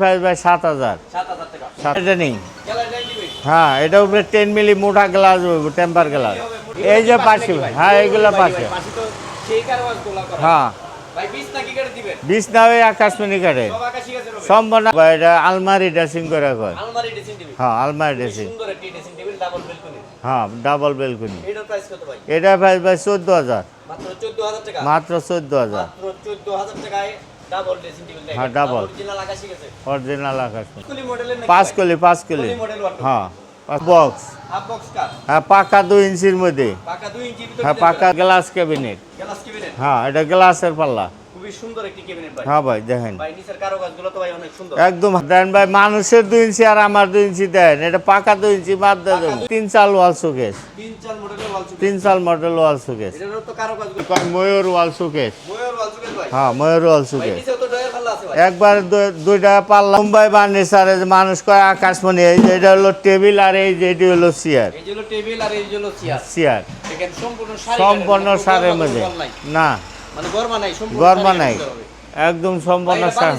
Price ভাই সাত হাজার। হাজার এটা নেই। হ্যাঁ এটা উপরে টেন মিলি মোটা গ্লাস টেম্পার গ্লাস এই যে পাশে হ্যাঁ এইগুলো পাশে। হ্যাঁ। ভাই 20 নাকি কেটে দিবেন? বিষ না ওই আকাশমণি কাটে। এটা আলমারি ড্রেসিং করে কয় হ্যাঁ আলমারি ড্রেসিং হ্যাঁ ডাবল বেলকুনি এটা প্রাইস ভাই চোদ্দ হাজার। মাত্র 14000 টাকা। মাত্র চোদ্দ হাজার। মাত্র 14000 টাকায় ডাবল ড্রেসিং টেবিল হ্যাঁ, double। অরিজিনাল আকাশি গাছে অরিজিনাল কুলি মডেলের পাঁচ? কলি পাঁচ কলি। মডেল হ্যাঁ বক্স হাফ বক্স কার হ্যাঁ পাকা দুই ইঞ্চির মধ্যে। পাকা 2 ইঞ্চি ভিতরে হ্যাঁ পাকা গ্লাস ক্যাবিনেট গ্লাস কেবিনেট হ্যাঁ এটা গ্লাসের পাল্লা। খুবই সুন্দর একটি কেবিনেট ভাই। হ্যাঁ ভাই দেখেন। ভাই নিচের কারুকাজগুলো তো ভাই অনেক সুন্দর। একদম। দেন ভাই মানুষের দুই ইঞ্চি আর আমার দুই ইঞ্চি দেন। এটা পাকা দুই ইঞ্চি বাদ দেবো। তিন চাল ওয়াল সুকেশ তিন চার মডেলের ওয়াল সুকেস তিন চাল মডেল ওয়াল সুকেশ এটারও তো কারুকাজগুলো ময়ূর ওয়াল সুকেশ ময়ূর ওয়াল সুকেস ভাই হ্যাঁ ময়ূর ওয়াল ভাই সুকেশ নিচেও তো ড্রয়ার ভালো আছে একবার দুইটা পাল্লা। মুম্বাই বার্নিচারে যে মানুষ কয় আকাশমণি এই যে এটা হলো টেবিল আর এই যে এটি হলো চেয়ার। চেয়ার। সম্পূর্ণ সারের মধ্যে। না। মানে গরমা নাই। একদম সম্পূর্ণ সার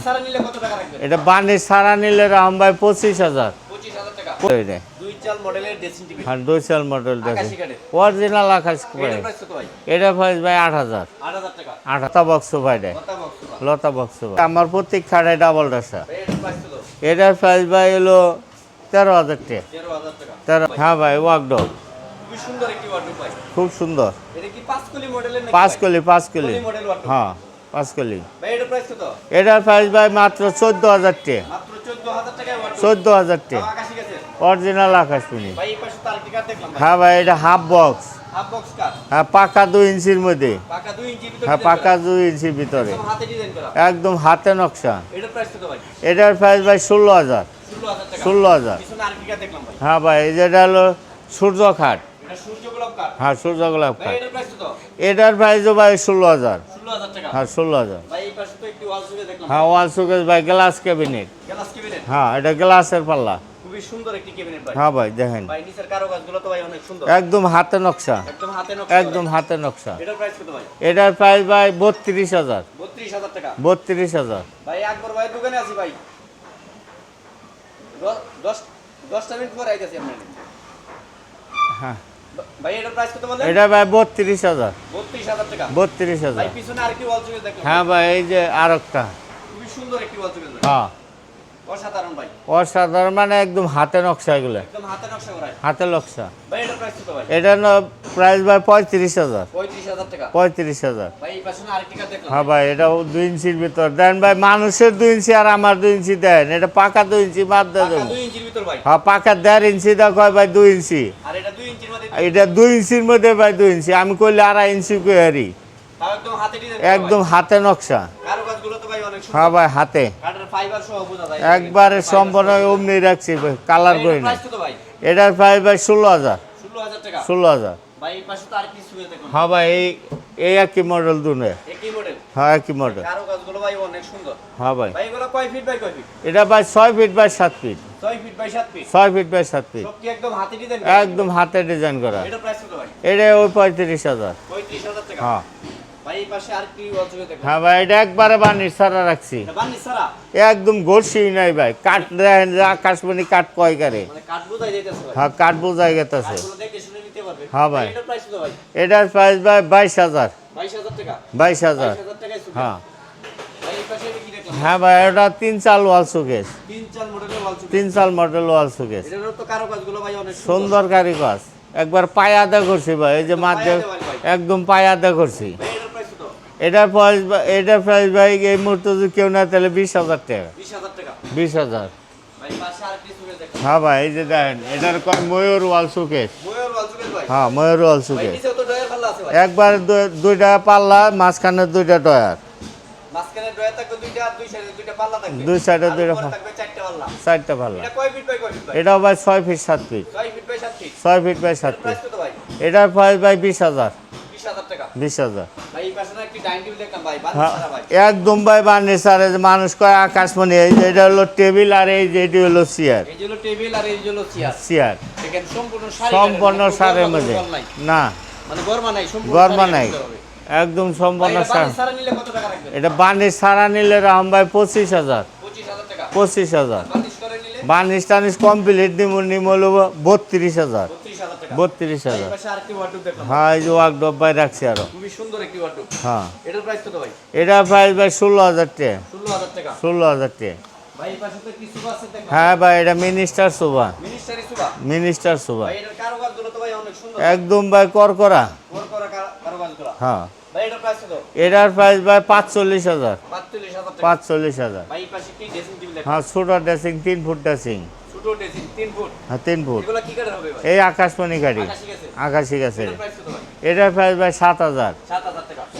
টাকা এটা বার্নিশ সারা নিলে রাম ভাই পঁচিশ হাজার। 25000 টাকা। এটা দুই চাল মডেলের ড্রেসিং টেবিল হ্যাঁ দুই চাল মডেল দেখে অরিজিনাল আকাশ ভাই। এটা প্রাইস ভাই আট হাজার। 8000 আট বক্স ভাই দেয় বক্স ভাই। লতা বক্স আমার প্রত্যেক খাটায় ডাবল ডাসা এটার প্রাইস ভাই হলো তেরো হাজার টাকা। তেরো হ্যাঁ ভাই ওয়াকডগ খুব সুন্দর। এটা কি পাঁচ কলি পাঁচ ভাই? কলি পাঁচ কলি কলি মডেল ওয়ার্ডরোব হ্যাঁ পাঁচ কলি ভাই এটার প্রাইস ভাই মাত্র চোদ্দ হাজার টাকা। মাত্র 14000 টাকায় ওয়ার্ডরোব চোদ্দ হাজার টাকা। অরিজিনাল আকাশমণি হ্যাঁ ভাই এটা হাফ বক্স হ্যাঁ পাকা দুই ইঞ্চির মধ্যে। পাকা 2 ইঞ্চি ভিতরে হ্যাঁ পাকা। দুই ইঞ্চির ভিতরে। একদম হাতে নকশা। এটার প্রাইস ভাই? ষোলো হাজার। ষোলো হাজার হ্যাঁ ভাই যেটা হলো সূর্য খাট হ্যাঁ সূর্য গোলাপ খাট এটার প্রাইসও ভাই ষোলো হাজার। হ্যাঁ ষোলো হাজার। হ্যাঁ ওয়াল সুকেশ ভাই গ্লাস ক্যাবিনেট গ্লাস কেবিনেট হ্যাঁ এটা গ্লাসের পাল্লা। খুবই সুন্দর একটি কেবিনেট ভাই। হ্যাঁ ভাই দেখেন। ভাই নিচের কারুকাজগুলো তো ভাই অনেক সুন্দর। একদম হাতে নকশা। একদম হাতে নকশা একদম হাতে নকশা। এটার প্রাইস কত ভাই? এটার প্রাইস ভাই বত্রিশ হাজার। 32000 টাকা। বত্রিশ হাজার। ভাই আকবর ভাই দোকানে আছি ভাই। দ- দশ মিনিট পরে আইতেছি আপনার হ্যাঁ। ভাই এটার প্রাইস কত বলেন এটা ভাই বত্রিশ হাজার। বত্রিশ হাজার টাকা। বত্রিশ ভাই পিছনে আরেকটি ওয়াল সুকে দেখলাম। হ্যাঁ ভাই এই যে আর একটা। খুবই সুন্দর একটি ওয়াল হ্যাঁ। অসাধারণ ভাই। অসাধারণ মানে একদম হাতে নকশা এগুলো। একদম হাতে নকশা করা। হাতে নকশা। ভাই এটার প্রাইস কত ভাই? এটা প্রাইস ভাই পঁয়ত্রিশ হাজার। পঁয়ত্রিশ হাজার টাকা। পঁয়ত্রিশ হাজার। ভাই এই পাশে আরেকটি দেখলাম? হ্যাঁ ভাই এটা দুই ইঞ্চির ভিতর। দেন ভাই মানুষের দুই ইঞ্চি আর আমার দুই ইঞ্চি দেন। এটা পাকা দুই ইঞ্চি বাদ দিয়ে পাকা দেবো। ইঞ্চির ভিতর ভাই। হ্যাঁ পাকা দেড় ইঞ্চি দেখো ভাই দুই ইঞ্চি। আর এটা দুই ইঞ্চির মধ্যে এটা দুই ইঞ্চির মধ্যে ভাই দুই ইঞ্চি। আমি করলে আড়াই ইঞ্চি হাতে ডিজাইন একদম হাতে নকশা কারুকাজগুলো তো ভাই অনেক সুন্দর হ্যাঁ ভাই হাতে একবারে সম্পূর্ণ অমনি রাখছি কালার করি না ভাই? এটার প্রাইস ভাই ষোলো হাজার। ষোলো হাজার ভাই হ্যাঁ ভাই এই এই একই মডেল দুনে। হ্যাঁ একই মডেল ভাই হ্যাঁ ভাই। ভাই এটা ভাই ছয় ফিট বাই সাত ফিট ছয় ফিট বাই সাত ফিট ছয় ফিট বাই সাত ফিট একদম হাতে ডিজাইন করা? এটা ভাই? ওই পঁয়ত্রিশ হাজার। হ্যাঁ। হ্যাঁ ভাই এটা একবারে বানির সারা রাখছি। এটা একদম ঘষি নাই ভাই। কাঠ দেখেন যে কাঠ কয় কারে? মানে হ্যাঁ কাঠ বোঝাই গেতেছে। পারবে। হ্যাঁ ভাই। এটার প্রাইস ভাই? বাইশ হাজার। বাইশ হাজার হ্যাঁ। ভাই এটা হ্যাঁ ভাই ওটা তিন চাল ওয়াল সুকেশ তিন চাল মডেল ওয়াল সুকেশ সুন্দর। কারিগর। একবার পায়া দা করছি ভাই এই যে মাঝে। একদম পায়া দা করছি এটার প্রাইস এটার প্রাইস ভাই এই মুহূর্তে যদি কেউ না তাহলে বিশ হাজার টাকা। বিশ হাজার হ্যাঁ ভাই এই যে দেখেন এটার কয়? ময়ূর ওয়াল সুকেশ। হ্যাঁ ময়ূর ওয়াল সুকেশ। একবার দুইটা পাল্লা মাঝখানে দুইটা টয়ার দুই সাইডে দুইটা পাল্লা চারটা এটা ভাই? ছয় ফিট সাত ফিট। ছয় ফিট বাই সাত ফিট। এটার প্রাইস ভাই বিশ হাজার। হ্যাঁ একদম ভাই। বার্নিচারে যে মানুষ কয় আকাশমণি এই যে এটা হলো টেবিল আর এই যে এটি হলো চেয়ার। চেয়ার। সম্পূর্ণ কাঠের, সারের মধ্যে। না। মানে গরমা নাই। একদম সম্পূর্ণ সার। সারা নিলে কত এটা বার্নিশ সারা নিলে রাম ভাই পঁচিশ হাজার। পঁচিশ হাজার বার্নিশ টানিশ কমপ্লিট নিম নিম বত্রিশ হাজার। বত্রিশ হাজার। ভাই, হ্যাঁ এই যে ওয়াক ডব্বাই রাখছি আরও। খুবই সুন্দর একটি ওয়ার্ডরোব হ্যাঁ। এটার প্রাইস কত ভাই? এটা প্রাইস ভাই ষোলো হাজার টাকা। ষোলো হাজার টাকা। ষোলো হাজার টাকা। ভাই হ্যাঁ ভাই এটা মিনিস্টার শোভা মিনিস্টার শোভা ভাই ভাই একদম ভাই করকরা ওর করা হ্যাঁ। এটার প্রাইস ভাই পাঁচচল্লিশ হাজার। পাঁচচল্লিশ হাজার। হাজার হ্যাঁ ছোট ড্রেসিং তিন ফুট ড্রেসিং হ্যাঁ তিন ফুট এই আকাশমণি গাড়ি আকাশি গেছে এটার প্রাইস ভাই? সাত হাজার।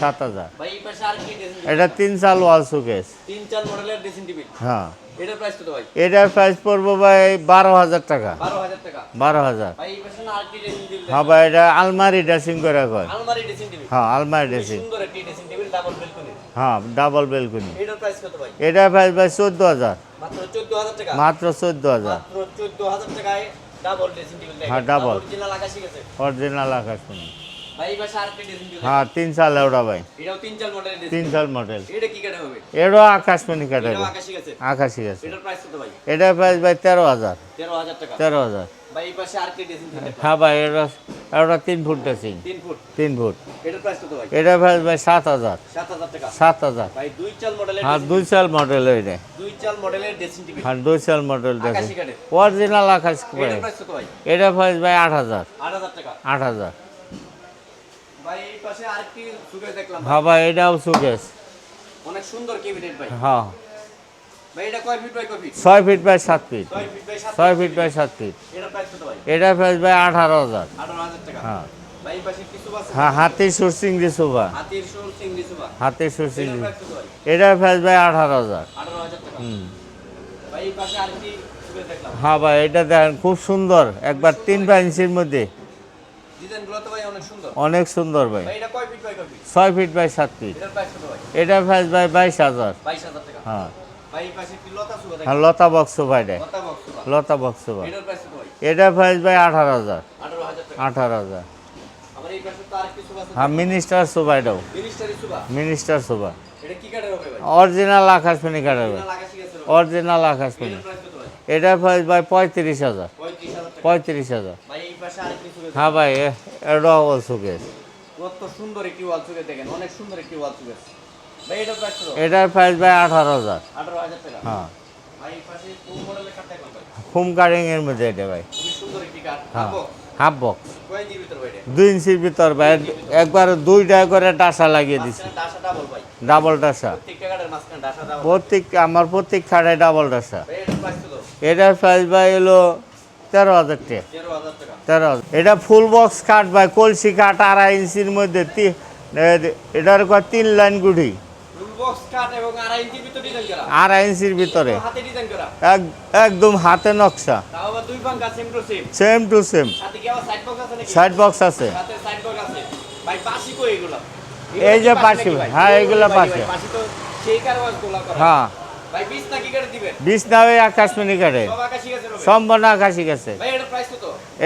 সাত হাজার এটা তিন চাল ওয়াল সুকেস টেবিল হ্যাঁ। এটার প্রাইস পড়ব ভাই বারো হাজার টাকা। বারো হাজার হ্যাঁ ভাই এটা আলমারি ড্রেসিং করে হ্যাঁ আলমারি ড্রেসিং সুন্দর একটি ড্রেসিং টেবিল ডাবল বেলকনি হ্যাঁ ডাবল বেলকুনি এটার প্রাইস কত ভাই? এটার প্রাইস ভাই চোদ্দ হাজার। মাত্র চোদ্দ হাজার টাকা? মাত্র চোদ্দ হাজার। মাত্র চোদ্দ হাজার টাকায় ডাবল ড্রেসিং টেবিল হ্যাঁ, double। অরিজিনাল আকাশি গেছে অরিজিনাল টেবিল হ্যাঁ তিন সাল ওটা ভাই। এটাও তিন সাল মডেল এটা কি আকাশমণি কাটে আকাশি গেছে আকাশি এটার প্রাইস কত ভাই? এটার প্রাইস ভাই তেরো হাজার। তেরো হাজার টাকা। তেরো হাজার। ভাই এই পাশে আর কি ড্রেসিং হ্যাঁ ভাই এটা এটা তিন ফুট ড্রেসিং। তিন ফুট? তিন ফুট। এটার প্রাইস কত ভাই? এটার প্রাইস ভাই সাত হাজার। সাত হাজার টাকা। সাত হাজার। ভাই দুই চাল মডেলের হ্যাঁ দুই সাল মডেল এটা। দুই চাল মডেলের ড্রেসিং টেবিল হ্যাঁ দুই সাল মডেল ড্রেসিং অরিজিনাল আকাশ ভাই এটার প্রাইস কত ভাই? এটার প্রাইস ভাই আট হাজার। আট হাজার টাকা। আট হাজার। ভাই এই পাশে আরেকটি সুকেস দেখলাম হ্যাঁ ভাই এটাও সুকেশ অনেক সুন্দর কেবিনেট ভাই। হ্যাঁ। ছয় ফিট বাই সাত ফিট ছয় ফিট বাই সাত ফিট বাই ফিট প্রাইস ভাই? ভাই আঠারো হাজার। হ্যাঁ। হ্যাঁ হাতির সুর চিংড়ি সুবা। হাতির সুরসিং এটার প্রাইস ভাই? ভাই আঠারো হাজার। হুম। হ্যাঁ ভাই এটা দেখেন খুব সুন্দর। একবার তিন বাই ইঞ্চির মধ্যে। অনেক সুন্দর। ভাই। এটা বাই ছয় ফিট বাই সাত ফিট এটা প্রাইস ভাই? ভাই বাইশ হাজার। হ্যাঁ। ভাই হ্যাঁ লতা বক্স ভাই লতা বক্স ভাই এটার প্রাইস ভাই? ভাই আঠারো হাজার। আঠারো হাজার হ্যাঁ মিনিস্টার শোভা এটাও মিনিস্টার এটা ভাই? অরিজিনাল আকাশমণি কাটাবে না অরিজিনাল আকাশমণি। এটার প্রাইস ভাই? ভাই পঁয়ত্রিশ হাজার। পঁয়ত্রিশ হাজার ভাই হ্যাঁ ভাই এ- এটাও বল সুকেশ কত সুন্দর একটি ওয়াল সুকেস দেখেন। অনেক সুন্দর একটি ওয়াল ভাই এটার প্রাইস ভাই আঠারো হাজার। হ্যাঁ। ফুম কাটিং এর মধ্যে এটা ভাই। হ্যাঁ। হাফ বক্স দুই ইঞ্চির ভিতর ভাই। একবার দুইটা করে ডাসা লাগিয়ে দিছি। ডাবল ডাসা। ডাবল প্রত্যেক আমার প্রত্যেক খাড়ায় ডাবল ডাসা। ভাই এটার প্রাইস ভাই এলো তেরো হাজার টাকা। তেরো হাজার। এটা ফুল বক্স কাঠ ভাই। কলসি কাঠ আড়াই ইঞ্চির মধ্যে এটার তিন লাইন গুড়ি ফুল বক্স কাঠ এবং আড়াই ইঞ্চির ভিতর একদম হাতে নকশা। Same to same side box আছে এই যে পাশি, হ্যাঁ, এগুলো পাশি। হ্যাঁ। বিশ না আকাশমণি আকাশি গেছে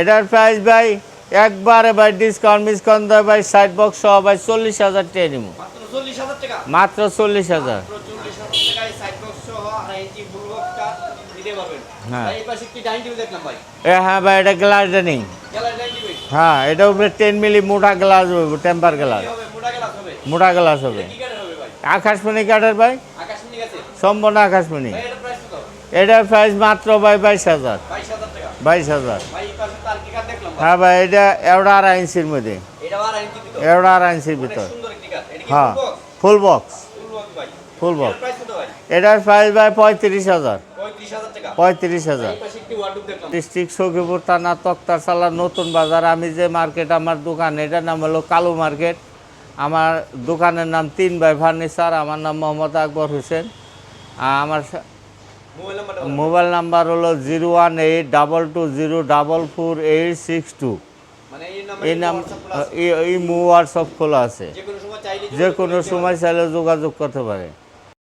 এটার প্রাইস ভাই একবারে ভাই ডিসকাউন্ট মিসকাউন্ট ভাই সাইড বক্স সহ ভাই চল্লিশ হাজার টাকা নিব। মাত্র চল্লিশ হাজার। হ্যাঁ। ভাই। হ্যাঁ ভাই এটা গ্লাস ডাইনিং হ্যাঁ এটা উপরে টেন মিলি মোটা গ্লাস হবে টেম্পার গ্লাস মোটা গেলাস হবে। আকাশমণি কাঠের ভাই। সম্পূর্ণ আকাশমণি। এটার প্রাইস মাত্র ভাই বাইশ হাজার। বাইশ হাজার হ্যাঁ ভাই এটা এওড়া আড়াই ইঞ্চির মধ্যে। এওড়া আড়াই ইঞ্চির ভিতর। হ্যাঁ ফুল বক্স ফুল বক্স এটার প্রাইস ভাই পঁয়ত্রিশ হাজার। পঁয়ত্রিশ হাজার। ডিস্ট্রিক্ট সখীপুর থানা তক্তারসালা নতুন বাজার। আমি যে মার্কেট আমার দোকান এটার নাম হলো কালু মার্কেট আমার দোকানের নাম তিন ভাই ফার্নিচার আমার নাম মোহাম্মদ আকবর হোসেন। আর আমার মোবাইল নাম্বার হলো zero one eight double two zero double four eight six two. এই এই নাম এই হোয়াটসঅ্যাপ খোলা আছে। যে কোনো সময় চাইলে যে কোনো সময় চাইলে যোগাযোগ করতে পারে।